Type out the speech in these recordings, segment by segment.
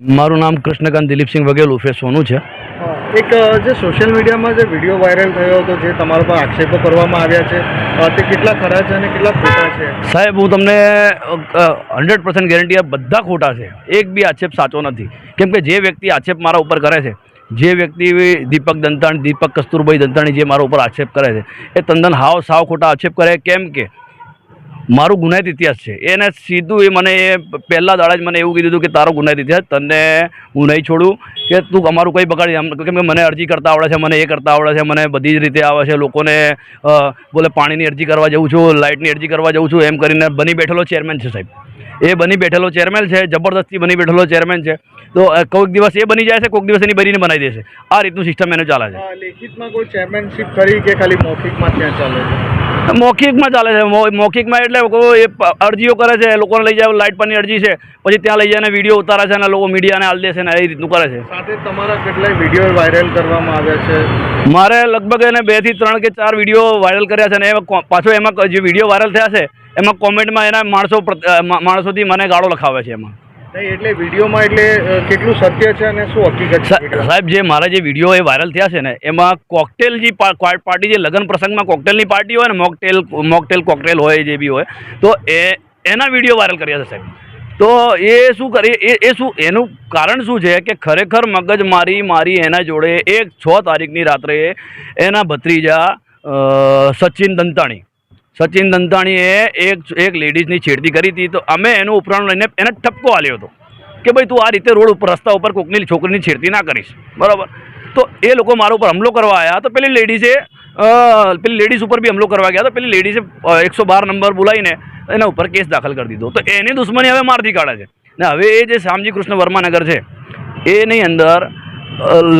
મારું નામ કૃષ્ણકાંત દિલીપસિંહ વગેરે ઉર્ફે સોનું છે. એક જે સોશિયલ મીડિયામાં જે વીડિયો વાયરલ થયો હતો જે તમારા પર આક્ષેપો કરવામાં આવ્યા છે તે કેટલા ખરા છે અને કેટલા ખોટા છે? સાહેબ હું તમને હંડ્રેડ પર્સન્ટ ગેરંટી બધા ખોટા છે. એક બી આક્ષેપ સાચો નથી. કેમ કે જે વ્યક્તિ આક્ષેપ મારા ઉપર કરે છે જે વ્યક્તિ દીપક દંતાણી દીપક કસ્તુરભાઈ દંતાણી જે મારા ઉપર આક્ષેપ કરે છે એ તંદન હાવ સાવ ખોટા આક્ષેપ કરે. કેમ કે મારું ગુનાહિત ઇતિહાસ છે. એને સીધું એ મને એ પહેલાં દાડા જ મને એવું કીધું હતું કે તારો ગુનાહિત ઇતિહાસ, તને હું નહીં છોડું, કે તું અમારું કંઈ બગાડી આમ કેમ કે મને અરજી કરતા આવડે છે, મને એ કરતા આવડે છે, મને બધી જ રીતે આવે છે. લોકોને બોલે પાણીની અરજી કરવા જઉં છું, લાઇટની અરજી કરવા જઉં છું, એમ કરીને બની બેઠેલો ચેરમેન છે સાહેબ. એ બની બેઠેલો ચેરમેન છે, જબરદસ્તી બની બેઠેલો ચેરમેન છે. તો કોઈક દિવસ એ બની જાય છે, કોઈક દિવસ એની બનીને બનાવી દેશે. આ રીતનું સિસ્ટમ એનું ચાલે છે. લેખિતમાં કોઈ ચેરમેનશીપ કરી કે ખાલી મૌખિકમાં ત્યાં ચાલે છે? મૌખિકમાં ચાલે છે. મૌખિકમાં એટલે એ અરજીઓ કરે છે લોકોને લઈ જાય લાઇટ પરની અરજી છે પછી ત્યાં લઈ જઈને વીડિયો ઉતારે છે અને લોકો મીડિયાને હાલ દે છે ને એ રીતનું કરે છે. સાથે તમારા કેટલાય વીડિયો વાયરલ કરવામાં આવ્યા છે? મારે લગભગ એને બેથી ત્રણ કે ચાર વીડિયો વાયરલ કર્યા છે અને એ પાછો એમાં જે વીડિયો વાયરલ થયા છે એમાં કોમેન્ટમાં એના માણસો માણસોથી મને ગાળો લખાવે છે એમાં. એટલે વિડીયોમાં એટલે કેટલું સત્ય છે અને શું હકીકત સાહેબ, જે મારા જે વીડિયો એ વાયરલ થયા છે ને, એમાં કોકટેલ જે પાર્ટી જે લગ્ન પ્રસંગમાં કોકટેલની પાર્ટી હોય ને, મોકટેલ મોકટેલ કોકટેલ હોય જે બી હોય, તો એ, એના વીડિયો વાયરલ કર્યા છે, સાહેબ. તો એ શું કરે, એ એ શું, એનું કારણ શું છે કે ખરેખર મગજ મારી મારી એના જોડે એક છ તારીખની રાત્રે એના ભત્રીજા સચિન દંતાણી સચિન દંતાણીએ એક એક લેડીઝની છેડતી કરી હતી તો અમે એનું ઉપરાણ લઈને એને ઠપકો આલ્યો હતો કે ભાઈ તું આ રીતે રોડ ઉપર રસ્તા ઉપર કોકની છોકરીની છેડતી ના કરીશ. બરાબર? તો એ લોકો મારા ઉપર હમલો કરવા આવ્યા તો પેલી લેડીઝે પેલી લેડીઝ ઉપર બી હમલો કરવા ગયા તો પેલી લેડીઝે એકસો બાર નંબર બોલાવીને એના ઉપર કેસ દાખલ કરી દીધો. તો એની દુશ્મની હવે મારથી કાઢે છે. ને હવે એ જે શ્યામજી કૃષ્ણ વર્માનગર છે, એની અંદર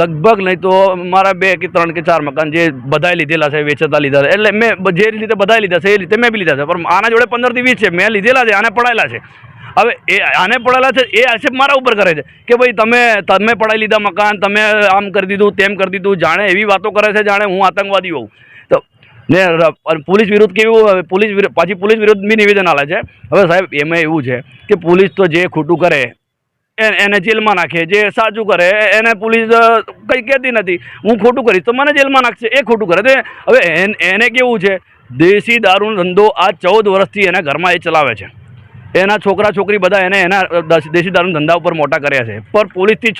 લગભગ નહીં તો મારા બે કે ત્રણ કે ચાર મકાન જે બધાએ લીધેલા છે, વેચતા લીધા છે. એટલે મેં જે રીતે બધાએ લીધા છે, એ રીતે મેં બી લીધા છે. પણ આના જોડે પંદરથી વીસ છે. મેં લીધેલા છે, આને પડાયેલા છે. હવે એ આને પડેલા છે, એ આક્ષેપ મારા ઉપર કરે છે કે ભાઈ તમે તમે પડાવી લીધા મકાન, તમે આમ કરી દીધું, તેમ કરી દીધું, જાણે એવી વાતો કરે છે, જાણે હું આતંકવાદી હોઉં. તો ને પોલીસ વિરુદ્ધ કેવું પોલીસ પાછી પોલીસ વિરુદ્ધ બી નિવેદન આલે છે. હવે સાહેબ, એમાં એવું છે કે પોલીસ તો જે ખોટું કરે એને જેલમાં નાખે, જે સાચું કરે. એને પોલીસ કંઈ કહેતી નથી. હું ખોટું કરીશ તો મને જેલમાં નાખશે. એ ખોટું કરે. તે હવે એન- કેવું છે? દેશી દારૂનો ધંધો આ ચૌદ વર્ષથી એના ઘરમાં એ ચલાવે છે. એના છોકરા છોકરી બધા એને એના દેશી દારૂના ધંધા ઉપર મોટા કર્યા છે. પર પોલીસથી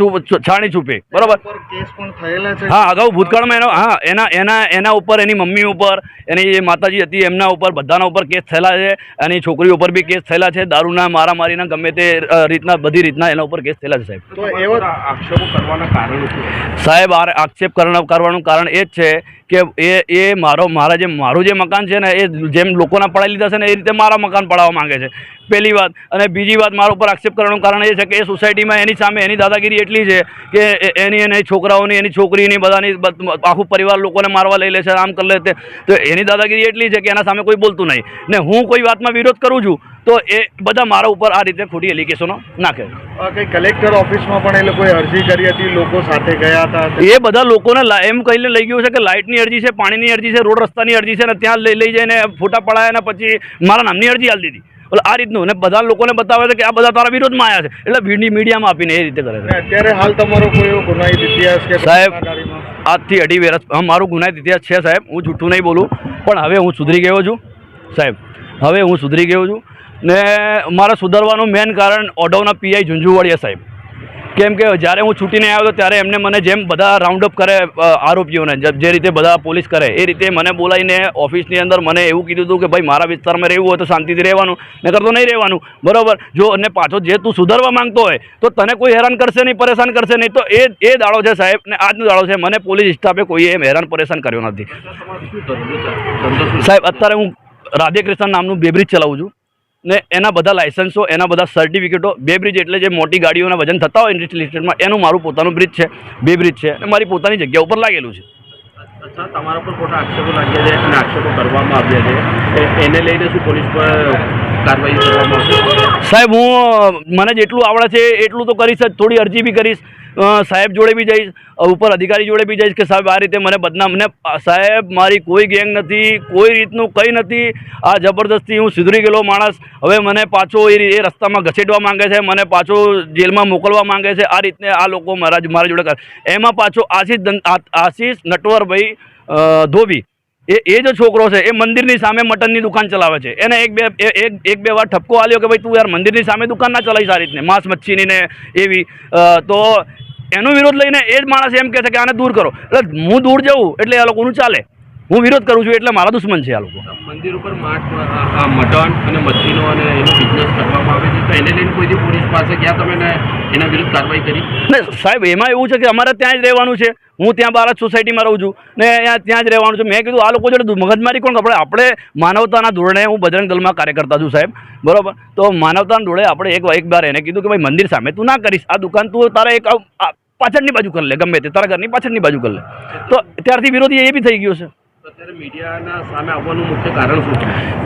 છાણી છૂપે. બરાબર? પર કેસ પણ થયેલા છે. હા અગાઉ ભૂતકાળમાં એનો હા એના એના એના ઉપર એની મમ્મી ઉપર એની જે માતાજી હતી એમના ઉપર બધાના ઉપર કેસ થયેલા છે. એની છોકરી ઉપર બી કેસ થયેલા છે. દારૂના મારામારીના ગમે તે રીતના બધી રીતના એના ઉપર કેસ થયેલા છે સાહેબ. એવો આક્ષેપો કરવાના કારણો સાહેબ આ આક્ષેપ કરવાનું કારણ એ જ છે કે એ એ મારો મારા જે મારું જે મકાન છે ને એ જેમ લોકોના પડાવી લીધા છે ને એ રીતે મારા મકાન પડાવવા માંગે છે. પહેલી વાત. અને બીજી વાત મારા ઉપર આક્ષેપ કરવાનું કારણ એ છે કે એ સોસાયટીમાં એની સામે એની દાદાગીરી એટલી છે કે એની એની છોકરાઓની એની છોકરીની બધાની બધ- આખું પરિવાર લોકોને મારવા લઈ લે છે આમ કરી લે તે. તો એની દાદાગીરી એટલી છે કે એના સામે કોઈ બોલતું નહીં. ને હું કોઈ વાતમાં વિરોધ કરું છું તો એ બધા મારા ઉપર આ રીતે ખોટી એલિગેશનો નાખે કંઈ કલેક્ટર ઓફિસમાં પણ એ લોકોએ અરજી કરી હતી લોકો સાથે ગયા હતા? એ બધા લોકોને એમ કહીને લઈ ગયું છે કે લાઇટની અરજી છે પાણીની અરજી છે રોડ રસ્તાની અરજી છે ને ત્યાં લઈ લઈ જઈને ફોટા પડાયા ને પછી મારા નામની અરજી આલી દીધી. એટલે આ રીતનું. ને બધા લોકોને બતાવે છે કે આ બધા તારા વિરોધમાં આવ્યા છે. એટલે ભીડની મીડિયામાં આપીને એ રીતે કરે છે. અત્યારે હાલ તમારો કોઈ એવો ગુનાહિત ઇતિહાસ કે સાહેબ, આજથી અઢી વર્ષ હા, મારું ગુનાહિત ઇતિહાસ છે સાહેબ. હું જૂઠું નહીં બોલું. પણ હવે હું સુધરી ગયો છું. સાહેબ હવે હું સુધરી ગયો છું. ને મારે સુધારવાનું મેન કારણ ઓડોના પીઆઈ ઝુંઝુવાડિયા સાહેબ. કેમ કે જ્યારે હું છૂટીને આવ્યો હતો ત્યારે એમને મને જેમ બધા રાઉન્ડ અપ કરે આરોપીઓને, જ- રીતે બધા પોલીસ કરે, એ રીતે મને બોલાવીને ઓફિસની અંદર મને એવું કીધું હતું કે ભાઈ, મારા વિસ્તારમાં રહેવું હોય તો શાંતિથી રહેવાનું નકર તો નહીં રહેવાનું. બરાબર? જો અને પાછો જે તું સુધારવા માંગતો હોય, તો તને કોઈ હેરાન કરશે નહીં, પરેશાન કરશે નહીં. તો એ એ દાડો છે સાહેબ, ને આજનો દાડો છે, મને પોલીસ સ્ટાફે કોઈએ એમ હેરાન પરેશાન કર્યો નથી. સાહેબ, અત્યારે હું રાધે કૃષ્ણ નામનું બેબ્રિજ ચલાવું છું. ને એના બધા લાઇસન્સો એના બધા સર્ટિફિકેટો બે બ્રિજ એટલે જે મોટી ગાડીઓના વજન થતા હોય ઇન્ડસ્ટ્રી લિસ્ટેડમાં એનું મારું પોતાનું બ્રિજ છે બે બ્રિજ છે. અને મારી પોતાની જગ્યા ઉપર લાગેલું છે. અચ્છા તમારા પર ખોટા આક્ષેપો લાગ્યા છે અને આક્ષેપો કરવામાં આવ્યા છે. એને લઈને શું પોલીસ પર કાર્યવાહી કરવામાં આવશે? સાહેબ હું મને જેટલું આવડે છે એટલું તો કરીશ જ થોડી અરજી બી કરીશ. સાહેબ જોડે બી જઈશ ઉપર અધિકારી જોડે બી જઈશ કે સાહેબ આ રીતે મને બદનામ, ને સાહેબ મારી કોઈ ગેંગ નથી, કોઈ રીતનું કંઈ નથી. આ જબરદસ્તી હું સુધરી ગયેલો માણસ, હવે મને પાછો એ રસ્તામાં ઘસેડવા માંગે છે, મને પાછો જેલમાં મોકલવા માંગે છે, આ રીતને આ લોકો મારા મારા જોડે કરે, એમાં પાછો આશીષ આશીષ નટવરભાઈ ધોબી એ એ જે છોકરો છે, એ મંદિરની સામે મટનની દુકાન ચલાવે છે. એને એક બે એક બે વાર ઠપકો આલ્યો કે ભાઈ તું યાર મંદિરની સામે દુકાન ના ચલાવી સારી રીતને, માંસ મચ્છીની ને એવી તો એનો વિરોધ લઈને એ જ માણસ એમ કહે છે કે આને દૂર કરો. એટલે હું દૂર જઉં, એટલે આ લોકોનું ચાલે. હું વિરોધ કરું છું એટલે મારા દુશ્મન છે આ લોકો. મંદિર ઉપર મટન અને મચ્છીનો અને એનો બિઝનેસ કરવામાં આવે છે. તો એને લઈને કોઈ પોલીસ પાસે ગયા તમે એના વિરુદ્ધ કાર્યવાહી કરી? ને સાહેબ એમાં એવું છે કે અમારે ત્યાં જ રહેવાનું છે. હું ત્યાં બાર જ સોસાયટીમાં રહું છું. ને અહીંયા ત્યાં જ રહેવાનું છે. મેં કીધું આ લોકો જોડે મગજમારી કોણ આપણે આપણે માનવતાના ધોરણે હું બજરંગ દળમાં કાર્યકર્તા છું સાહેબ. બરોબર? તો માનવતાના ધોરણે આપણે એક એક બાર એને કીધું કે ભાઈ મંદિર સામે તું ના કરીશ. આ દુકાન તું તારે એક પાછળની બાજુ કરી લે ગમે તે. તારા ઘરની પાછળની બાજુ કરી લે. તો ત્યારથી વિરોધી એ બી થઈ ગયો છે. મીડિયાના સામે આવવાનું કારણ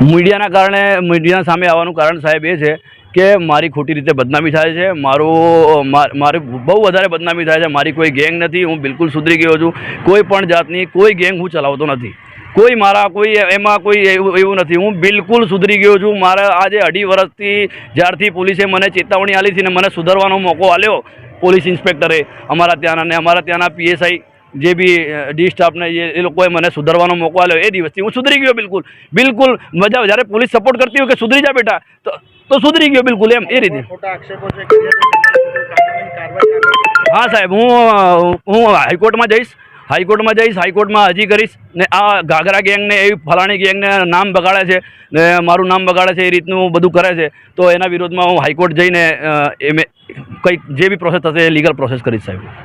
મીડિયાના કારણે મીડિયાના સામે આવવાનું કારણ સાહેબ એ છે કે મારી ખોટી રીતે બદનામી થાય છે. મારું મારી બહુ વધારે બદનામી થાય છે. મારી કોઈ ગેંગ નથી. હું બિલકુલ સુધરી ગયો છું. કોઈ પણ જાતની, કોઈ ગેંગ હું ચલાવતો નથી. કોઈ મારા, કોઈ એમાં કોઈ એવું એવું નથી. હું બિલકુલ સુધરી ગયો છું. મારા આજે અઢી વર્ષથી જ્યારથી પોલીસે મને ચેતવણી આપી હતી ને મને સુધરવાનો મોકો આપ્યો, પોલીસ ઇન્સ્પેક્ટરે. અમારા ત્યાંના ને અમારા ત્યાંના પીએસઆઈ જે બી ડી સ્ટાફને એ એ લોકોએ મને સુધારવાનો મોકો આપ્યો એ દિવસથી. હું સુધરી ગયો બિલકુલ. બિલકુલ મજા જ્યારે પોલીસ સપોર્ટ કરતી હોય કે સુધરી જા બેટા તો તો સુધરી ગયો બિલકુલ એમ એ રીતે. હા સાહેબ હું હું હાઈકોર્ટમાં જઈશ. હાઈકોર્ટમાં જઈશ હાઈકોર્ટમાં અરજી કરીશ. ને આ ઘાઘરા ગેંગને એવી ફલાણી ગેંગને નામ બગાડે છે. ને મારું નામ બગાડે છે એ રીતનું બધું કરે છે. તો એના વિરોધમાં હું હાઈકોર્ટ જઈને એ કંઈક જે બી પ્રોસેસ થશે એ લીગલ પ્રોસેસ કરીશ સાહેબ.